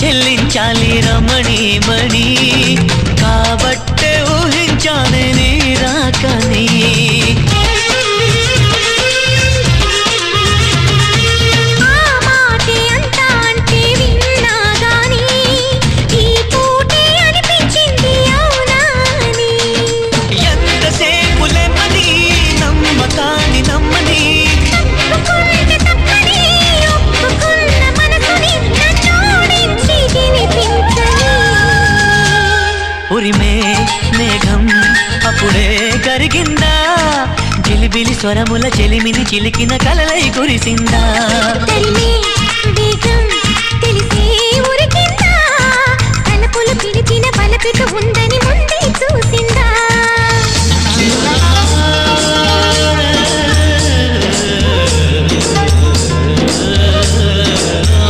చెల్లించాలి రమణి మణి. ఉరిమే మేఘం అప్పుడే కరిగిందా? జిలిబిలి స్వరముల చెలిమిని చిలికిన కలలై కురిసిందా? తెలిసే ఉరికిందా తలపులు పిలిచిన బలపిక